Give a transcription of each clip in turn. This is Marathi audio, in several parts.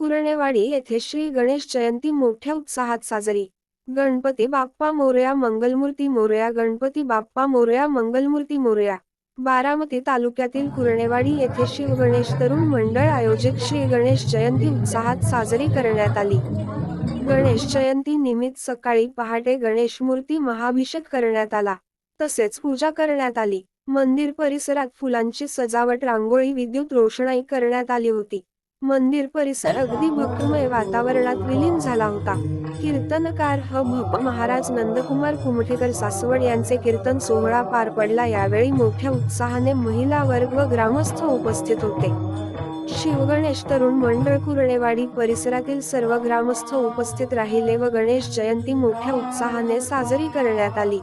कुरणेवाडी येथे श्री गणेश जयंती मोठ्या उत्साहात साजरी. गणपती बाप्पा मोरया मंगलमूर्ती मोरया गणपती बाप्पा मोरया मंगलमूर्ती मोरया. बारामती तालुक्यातील कुरणेवाडी येथे शिव गणेश तरुण मंडळ आयोजित श्री गणेश जयंती उत्साहात साजरी करण्यात आली. गणेश जयंती निमित्त सकाळी पहाटे गणेश मूर्ती महाभिषेक करण्यात आला. तसेच पूजा करण्यात आली. मंदिर परिसरात फुलांची सजावट रांगोळी विद्युत रोषणाई करण्यात आली होती. मंदिर परिसर अगदी भक्तमय वातावरणात विलीन झाला होता. कीर्तनकार ह. भप महाराज नंदकुमार कुमठेकर सासवड यांचे कीर्तन सोहळा पार पडला. यावेळी मोठ्या उत्साहाने महिला वर्ग व ग्रामस्थ उपस्थित होते. शिवगणेश तरुण मंडळ कुरणेवाडी परिसरातील सर्व ग्रामस्थ उपस्थित राहिले व गणेश जयंती मोठ्या उत्साहाने साजरी करण्यात आली.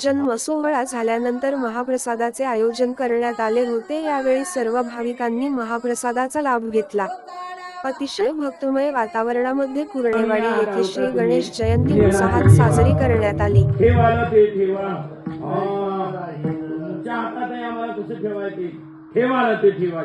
जन्म सोहळा झाल्यानंतर महाप्रसादाचे आयोजन करण्यात आले होते. यावेळी सर्व भाविकांनी महाप्रसादाचा लाभ घेतला. अतिशय भक्तमय वातावरणामध्ये कुर्णेवाडी येथे श्री गणेश जयंती उत्साहात साजरी करण्यात आली. ठेवायला ते ठेवा.